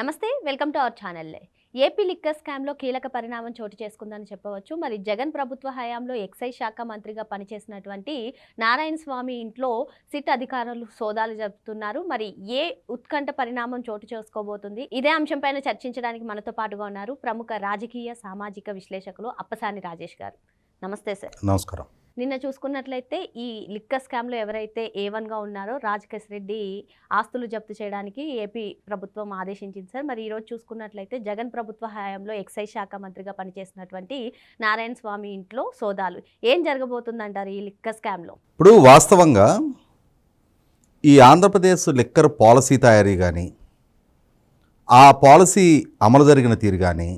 నమస్తే welcome to our channel. AP liquor స్కామ్లో కీలక పరిణామం చోటు చేసుకుందని చెప్పవచ్చు. మరి జగన్ ప్రభుత్వ హయాంలో ఎక్సైజ్ శాఖ మంత్రిగా పనిచేసినటువంటి నారాయణ స్వామి ఇంట్లో సిట్ అధికారులు సోదాలు జరుపుతున్నారు. మరి ఏ ఉత్కంఠ పరిణామం చోటు చేసుకోబోతుంది? ఇదే అంశంపైన చర్చించడానికి మనతో పాటుగా ఉన్నారు ప్రముఖ రాజకీయ సామాజిక విశ్లేషకులు అప్పసాని రాజేష్ గారు. నమస్తే సార్. నమస్కారం. నిన్న చూసుకున్నట్లయితే ఈ లిక్కర్ స్కామ్లో ఎవరైతే ఏ వన్గా ఉన్నారో రాజకేశ్ రెడ్డి ఆస్తులు జప్తు చేయడానికి ఏపీ ప్రభుత్వం ఆదేశించింది సార్. మరి ఈరోజు చూసుకున్నట్లయితే జగన్ ప్రభుత్వ హయాంలో ఎక్సైజ్ శాఖ మంత్రిగా పనిచేసినటువంటి నారాయణ స్వామి ఇంట్లో సోదాలు. ఏం జరగబోతుందంటారు ఈ లిక్కర్ స్కామ్లో? ఇప్పుడు వాస్తవంగా ఈ ఆంధ్రప్రదేశ్ లిక్కర్ పాలసీ తయారీ కానీ ఆ పాలసీ అమలు జరిగిన తీరు కానీ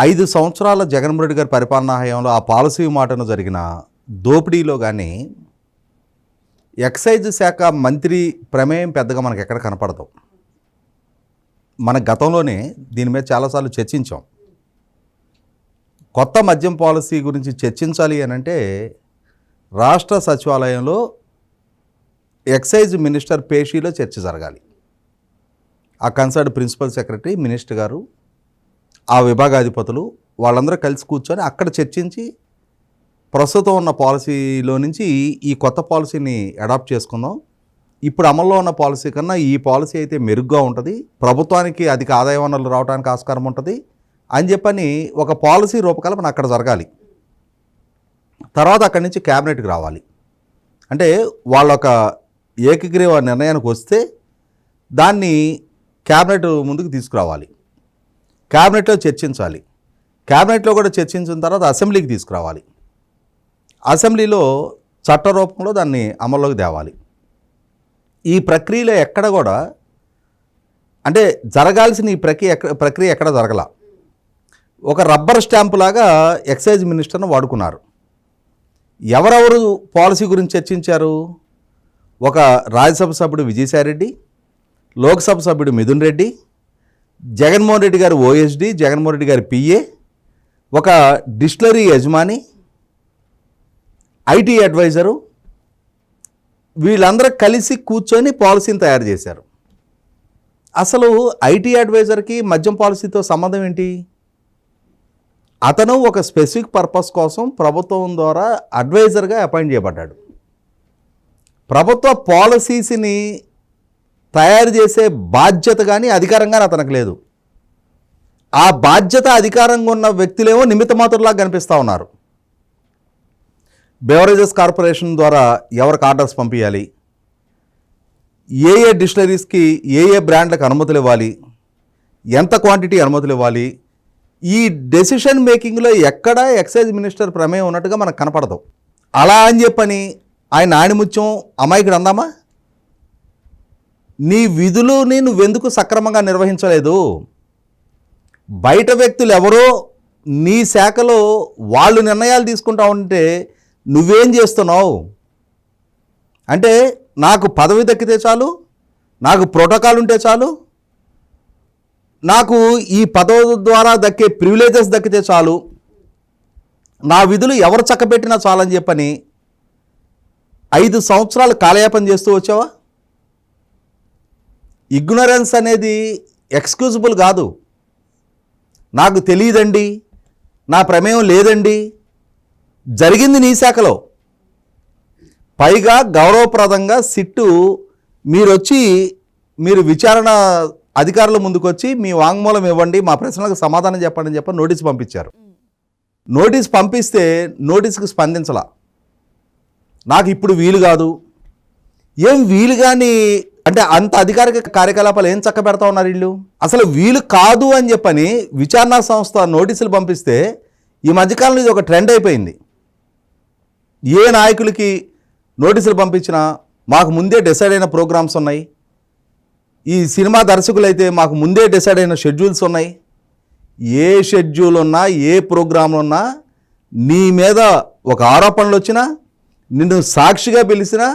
ఐదు సంవత్సరాల జగన్మోహన్ రెడ్డి గారి పరిపాలనా హయాంలో ఆ పాలసీ మాటను జరిగిన దోపిడీలో కానీ ఎక్సైజ్ శాఖ మంత్రి ప్రమేయం పెద్దగా మనకు ఎక్కడ కనపడదు. మన గతంలోనే దీని మీద చాలాసార్లు చర్చించాం. కొత్త మద్యం పాలసీ గురించి చర్చించాలి అని అంటే రాష్ట్ర సచివాలయంలో ఎక్సైజ్ మినిస్టర్ పేషీలో చర్చ జరగాలి. ఆ కన్సర్న్ ప్రిన్సిపల్ సెక్రటరీ మినిస్టర్ గారు ఆ విభాగాధిపతులు వాళ్ళందరూ కలిసి కూర్చొని అక్కడ చర్చించి ప్రస్తుతం ఉన్న పాలసీలో నుంచి ఈ కొత్త పాలసీని అడాప్ట్ చేసుకుందాం. ఇప్పుడు అమల్లో ఉన్న పాలసీ కన్నా ఈ పాలసీ అయితే మెరుగ్గా ఉంటుంది. ప్రభుత్వానికి అధిక ఆదాయ వనరులు రావడానికి ఆస్కారం ఉంటుంది. అని చెప్పని ఒక పాలసీ రూపకల్పన అక్కడ జరగాలి. తర్వాత అక్కడి నుంచి క్యాబినెట్కి రావాలి. అంటే వాళ్ళ ఒక ఏకగ్రీవ నిర్ణయానికి వస్తే దాన్ని క్యాబినెట్ ముందుకు తీసుకురావాలి. క్యాబినెట్లో చర్చించాలి. క్యాబినెట్లో కూడా చర్చించిన తర్వాత అసెంబ్లీకి తీసుకురావాలి. అసెంబ్లీలో చట్ట రూపంలో దాన్ని అమల్లోకి తేవాలి. ఈ ప్రక్రియలో ఎక్కడ కూడా అంటే జరగాల్సిన ఈ ప్రక్రియ ఎక్కడ ప్రక్రియ ఎక్కడ జరగల? ఒక రబ్బర్ స్టాంపు లాగా ఎక్సైజ్ మినిస్టర్ను వాడుకున్నారు. ఎవరెవరు పాలసీ గురించి చర్చించారు? ఒక రాజ్యసభ సభ్యుడు విజయసాయిరెడ్డి లోక్సభ సభ్యుడు మిథున్ రెడ్డి జగన్మోహన్ రెడ్డి గారు ఓఎస్డి జగన్మోహన్ రెడ్డి గారు పిఏ ఒక డిస్టిలరీ యజమాని ఐటీ అడ్వైజరు వీళ్ళందరూ కలిసి కూర్చొని పాలసీని తయారు చేశారు. అసలు ఐటీ అడ్వైజర్కి మద్యం పాలసీతో సంబంధం ఏంటి? అతను ఒక స్పెసిఫిక్ పర్పస్ కోసం ప్రభుత్వం ద్వారా అడ్వైజర్గా అపాయింట్ చేయబడ్డాడు. ప్రభుత్వ పాలసీస్ని తయారు చేసే బాధ్యత కానీ అధికారం కానీ అతనికి లేదు. ఆ బాధ్యత అధికారంగా ఉన్న వ్యక్తులేమో నిమిత్తమాతుల్లాగా కనిపిస్తూ ఉన్నారు. బెవరేజెస్ కార్పొరేషన్ ద్వారా ఎవరికి ఆర్డర్స్ పంపించాలి ఏ ఏ డిస్టిలరీస్కి ఏ ఏ బ్రాండ్లకు అనుమతులు ఇవ్వాలి? ఎంత క్వాంటిటీ అనుమతులు ఇవ్వాలి? ఈ డెసిషన్ మేకింగ్లో ఎక్కడ ఎక్సైజ్ మినిస్టర్ ప్రమేయం ఉన్నట్టుగా మనకు కనపడదు. అలా అని చెప్పని ఆయన ఆణిముత్యం అమాయకుడు అందామా? నీ విధులుని నువ్వెందుకు సక్రమంగా నిర్వహించలేదు? బయట వ్యక్తులు ఎవరో నీ శాఖలో వాళ్ళు నిర్ణయాలు తీసుకుంటా ఉంటే నువ్వేం చేస్తున్నావు? అంటే నాకు పదవి దక్కితే చాలు నాకు ప్రోటోకాల్ ఉంటే చాలు నాకు ఈ పదవి ద్వారా దక్కే ప్రివిలేజెస్ దక్కితే చాలు నా విధులు ఎవరు చక్కబెట్టినా చాలని చెప్పని ఐదు సంవత్సరాలు కాలయాపన చేస్తూ వచ్చావా? ఇగ్నరెన్స్ అనేది ఎక్స్క్యూజబుల్ కాదు. నాకు తెలియదండి నా ప్రమేయం లేదండి. జరిగింది నీ శాఖలో. పైగా గౌరవప్రదంగా సిట్టు మీరొచ్చి మీరు విచారణ అధికారుల ముందుకొచ్చి మీ వాంగ్మూలం ఇవ్వండి మా ప్రశ్నలకు సమాధానం చెప్పండి అని చెప్పి నోటీస్ పంపించారు. నోటీస్ పంపిస్తే నోటీస్కి స్పందించలా. నాకు ఇప్పుడు వీలు కాదు. ఏం వీలు కానీ అంటే అంత అధికారిక కార్యకలాపాలు ఏం చక్క పెడతా ఉన్నారు వీళ్ళు? అసలు వీలు కాదు అని చెప్పని విచారణ సంస్థ నోటీసులు పంపిస్తే ఈ మధ్యకాలంలో ఇది ఒక ట్రెండ్ అయిపోయింది. ఏ నాయకులకి నోటీసులు పంపించినా మాకు ముందే డిసైడ్ అయిన ప్రోగ్రామ్స్ ఉన్నాయి. ఈ సినిమా దర్శకులైతే మాకు ముందే డిసైడ్ అయిన షెడ్యూల్స్ ఉన్నాయి. ఏ షెడ్యూల్ ఉన్నా ఏ ప్రోగ్రాంలు ఉన్నా నీ మీద ఒక ఆరోపణలు వచ్చినా నిన్ను సాక్షిగా పిలిచినా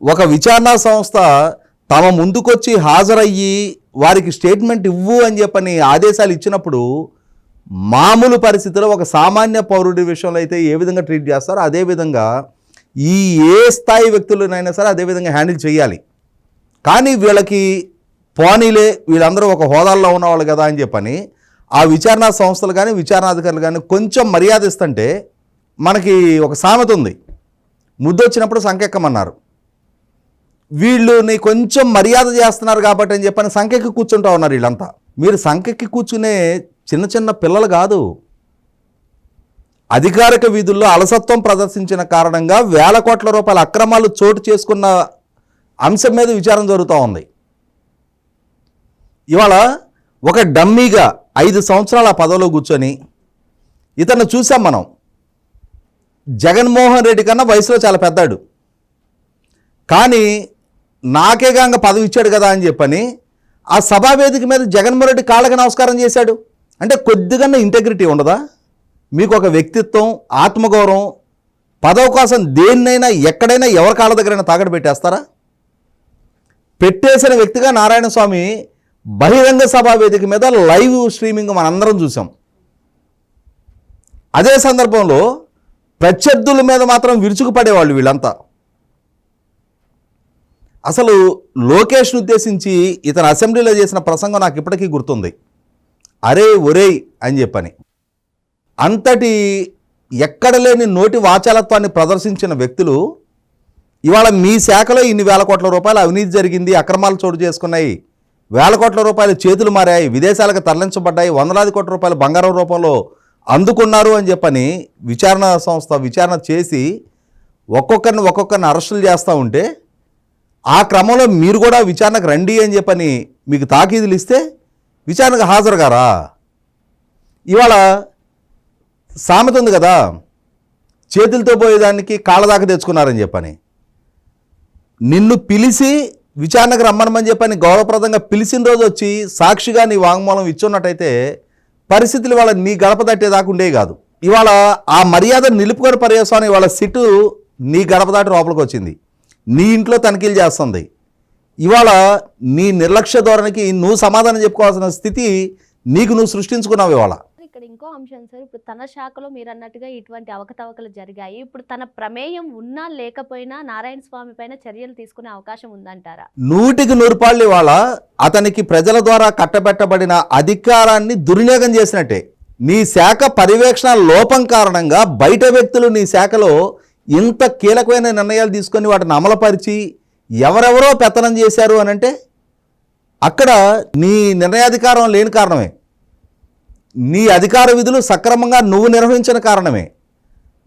ఒక విచారణ సంస్థ తమ ముందుకొచ్చి హాజరయ్యి వారికి స్టేట్మెంట్ ఇవ్వు అని చెప్పని ఆదేశాలు ఇచ్చినప్పుడు మామూలు పరిస్థితిలో ఒక సామాన్య పౌరుడి విషయంలో అయితే ఏ విధంగా ట్రీట్ చేస్తారో అదేవిధంగా ఈ ఏ స్థాయి వ్యక్తులనైనా సరే అదేవిధంగా హ్యాండిల్ చేయాలి. కానీ వీళ్ళకి పోనీలే వీళ్ళందరూ ఒక హోదాల్లో ఉన్నవాళ్ళు కదా అని చెప్పని ఆ విచారణ సంస్థలు కానీ విచారణాధికారులు కానీ కొంచెం మర్యాద ఇస్తుంటే మనకి ఒక సామెత ఉంది. ముద్దొచ్చినప్పుడు సంకెక్కమన్నారు. వీళ్ళని కొంచెం మర్యాద చేస్తున్నారు కాబట్టి అని చెప్పని సంఖ్యకి కూర్చుంటా ఉన్నారు వీళ్ళంతా. మీరు సంఖ్యకి కూర్చునే చిన్న చిన్న పిల్లలు కాదు. అధికారిక విధుల్లో అలసత్వం ప్రదర్శించిన కారణంగా వేల కోట్ల రూపాయల అక్రమాలు చోటు చేసుకున్న అంశం మీద విచారం జరుగుతూ ఉంది. ఇవాళ ఒక డమ్మీగా ఐదు సంవత్సరాల పదవిలో కూర్చొని ఇతను చూసాం మనం. జగన్మోహన్ రెడ్డి కన్నా వయసులో చాలా పెద్దాడు. కానీ నాకే గంగ పదవి ఇచ్చాడు కదా అని చెప్పని ఆ సభావేదిక మీద జగన్మోహన్ రెడ్డి కాళ్ళకి నమస్కారం చేశాడు. అంటే కొద్దిగా ఇంటెగ్రిటీ ఉండదా? మీకు ఒక వ్యక్తిత్వం ఆత్మగౌరవం పదవి కోసం దేన్నైనా ఎక్కడైనా ఎవరి కాళ్ళ దగ్గరైనా తాగడ పెట్టేస్తారా? పెట్టేసిన వ్యక్తిగా నారాయణ స్వామి బహిరంగ సభా వేదిక మీద లైవ్ స్ట్రీమింగ్ మనందరం చూసాం అదే సందర్భంలో ప్రత్యర్థుల మీద మాత్రం విరుచుకుపడేవాళ్ళు వీళ్ళంతా. అసలు లోకేష్ను ఉద్దేశించి ఇతను అసెంబ్లీలో చేసిన ప్రసంగం నాకు ఇప్పటికీ గుర్తుంది. అరే ఒరేయ్ అని చెప్పని. అంతటి ఎక్కడ లేని నోటి వాచాలత్వాన్ని ప్రదర్శించిన వ్యక్తులు ఇవాళ మీ శాఖలో ఇన్ని వేల కోట్ల రూపాయలు అవినీతి జరిగింది అక్రమాలు చోటు చేసుకున్నాయి వేల కోట్ల రూపాయలు చేతులు మారాయి విదేశాలకు తరలించబడ్డాయి వందలాది కోట్ల రూపాయలు బంగారం రూపంలో అందుకున్నారు అని చెప్పని విచారణ సంస్థ విచారణ చేసి ఒక్కొక్కరిని ఒక్కొక్కరిని అరెస్టులు చేస్తూ ఉంటే ఆ క్రమంలో మీరు కూడా విచారణకు రండి అని చెప్పని మీకు తాకీదులు ఇస్తే విచారణకు హాజరు కారా ఇవాళ సామెత ఉంది కదా చేతులతో పోయేదానికి కాళ్ళదాకా తెచ్చుకున్నారని చెప్పని. నిన్ను పిలిచి విచారణకు రమ్మనమని చెప్పని గౌరవప్రదంగా పిలిచిన రోజు వచ్చి సాక్షిగా నీ వాంగ్మూలం ఇచ్చున్నట్టయితే పరిస్థితులు ఇవాళ నీ గడప దాటేదాకా ఉండేవి కాదు. ఇవాళ ఆ మర్యాద నిలుపుకొని పర్యవసానం ఇవాళ సిట్టు నీ గడప దాటి లోపలికి వచ్చింది. నీ ఇంట్లో తనిఖీలు చేస్తుంది. ఇవాళ నీ నిర్లక్ష్య ధోరణికి నువ్వు సమాధానం చెప్పుకోవాల్సిన స్థితి నీకు నువ్వు సృష్టించుకున్నావు ఇవాళ. ఇక్కడ ఇంకో అంశం సార్ ఇప్పుడు తన శాఖలో మీరు అన్నట్టుగా ఇటువంటి అవకతవకలు జరిగాయి. ఇప్పుడు తన ప్రమేయం ఉన్నా లేకపోయినా నారాయణ స్వామి పైన చర్యలు తీసుకునే అవకాశం ఉందంటారా? నూటికి నూరుపాళ్ళు ఇవాళ అతనికి ప్రజల ద్వారా కట్టబెట్టబడిన అధికారాన్ని దుర్వినియోగం చేసినట్టే. నీ శాఖ పర్యవేక్షణ లోపం కారణంగా బయట వ్యక్తులు నీ శాఖలో ఇంత కీలకమైన నిర్ణయాలు తీసుకొని వాటిని అమలుపరిచి ఎవరెవరో పెత్తనం చేశారు అని అంటే అక్కడ నీ నిర్ణయాధికారం లేని కారణమే. నీ అధికార విధులు సక్రమంగా నువ్వు నిర్వహించిన కారణమే.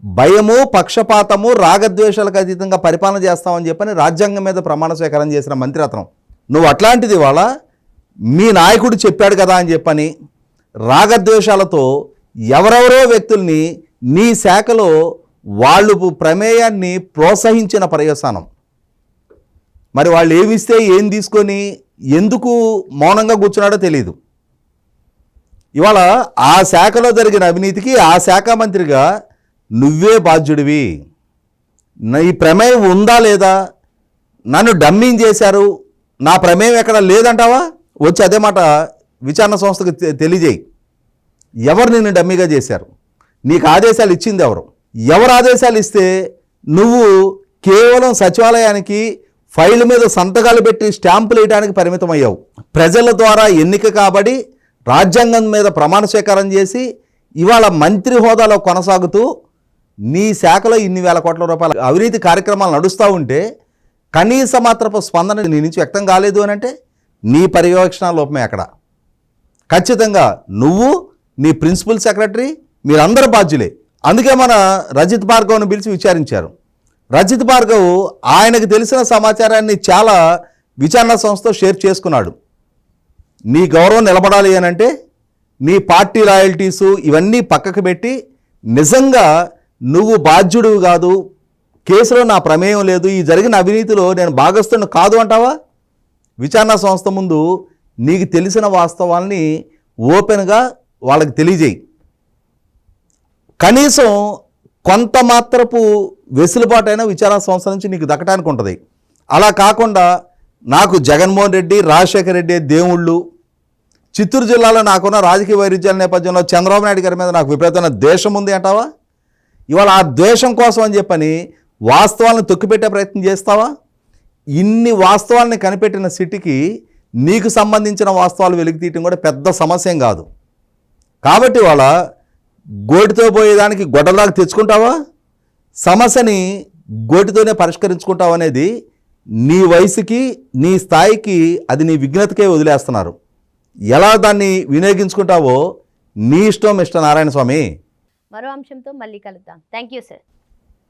భయము పక్షపాతము రాగద్వేషాలకు అతీతంగా పరిపాలన చేస్తామని చెప్పని రాజ్యాంగం మీద ప్రమాణ స్వీకారం చేసిన మంత్రిరత్నం. నువ్వు అట్లాంటిది వాళ్ళ మీ నాయకుడు చెప్పాడు కదా అని చెప్పని రాగద్వేషాలతో ఎవరెవరో వ్యక్తుల్ని నీ శాఖలో వాళ్ళు ప్రమేయాన్ని ప్రోత్సహించిన పర్యవసానం మరి వాళ్ళు ఏమిస్తే ఏం తీసుకొని ఎందుకు మౌనంగా కూర్చున్నాడో తెలియదు ఇవాళ ఆ శాఖలో జరిగిన అవినీతికి ఆ శాఖ మంత్రిగా నువ్వే బాధ్యుడివి. ఈ ప్రమేయం ఉందా లేదా? నన్ను డమ్మింగ్ చేశారు. నా ప్రమేయం ఎక్కడ లేదంటావా? వచ్చి అదే మాట విచారణ సంస్థకు తె- తెలియజేయి. ఎవరు నిన్ను డమ్మీగా చేశారు? నీకు ఆదేశాలు ఇచ్చింది ఎవరు? ఎవరు ఆదేశాలు ఇస్తే నువ్వు కేవలం సచివాలయానికి ఫైల్ మీద సంతకాలు పెట్టి స్టాంపులు వేయడానికి పరిమితం అయ్యావు ప్రజల ద్వారా ఎన్నిక కాబడి రాజ్యాంగం మీద ప్రమాణ స్వీకారం చేసి ఇవాళ మంత్రి హోదాలో కొనసాగుతూ నీ శాఖలో ఇన్ని వేల కోట్ల రూపాయల అవినీతి కార్యక్రమాలు నడుస్తూ ఉంటే కనీస మాత్రపు స్పందన నీ నుంచి వ్యక్తం కాలేదు అని అంటే నీ పర్యవేక్షణ లోపమే అక్కడ. ఖచ్చితంగా నువ్వు నీ ప్రిన్సిపల్ సెక్రటరీ మీరందరూ బాధ్యులే. అందుకే మన రజిత్ భార్గవ్ను పిలిచి విచారించారు. రజిత్ భార్గవ్ ఆయనకు తెలిసిన సమాచారాన్ని చాలా విచారణ సంస్థ షేర్ చేసుకున్నాడు. నీ గౌరవం నిలబడాలి అనంటే నీ పార్టీ రాయల్టీసు ఇవన్నీ పక్కకు పెట్టి నిజంగా నువ్వు బాధ్యుడు కాదు కేసులో నా ప్రమేయం లేదు ఈ జరిగిన అవినీతిలో నేను భాగస్థుని కాదు అంటావా? విచారణ సంస్థ ముందు నీకు తెలిసిన వాస్తవాల్ని ఓపెన్గా వాళ్ళకి తెలియజేయి. కనీసం కొంత మాత్రపు వెసులుబాటైన విచారణ సంస్థ నుంచి నీకు దక్కటానికి ఉంటుంది. అలా కాకుండా నాకు జగన్మోహన్ రెడ్డి రాజశేఖర రెడ్డి దేవుళ్ళు చిత్తూరు జిల్లాలో నాకున్న రాజకీయ వైరుధ్యాల నేపథ్యంలో చంద్రబాబు నాయుడు గారి మీద నాకు విపరీతమైన ద్వేషం ఉంది అంటావా? ఇవాళ ఆ ద్వేషం కోసం అని చెప్పని వాస్తవాలను తొక్కిపెట్టే ప్రయత్నం చేస్తావా? ఇన్ని వాస్తవాల్ని కనిపెట్టిన సిటీకి నీకు సంబంధించిన వాస్తవాలు వెలికి తీయటం కూడా పెద్ద సమస్య కాదు. కాబట్టి వాళ్ళ గోటితో పోయేదానికి గొడ్డలాగా తెచ్చుకుంటావా? సమస్యని గోటితోనే పరిష్కరించుకుంటావు అనేది నీ వయసుకి నీ స్థాయికి అది నీ విఘ్నతకే వదిలేస్తున్నారు. ఎలా దాన్ని వినియోగించుకుంటావో నీ ఇష్టం మిస్టర్ నారాయణ స్వామి. మరో అంశంతో మళ్ళీ కలుద్దాం. Thank you sir.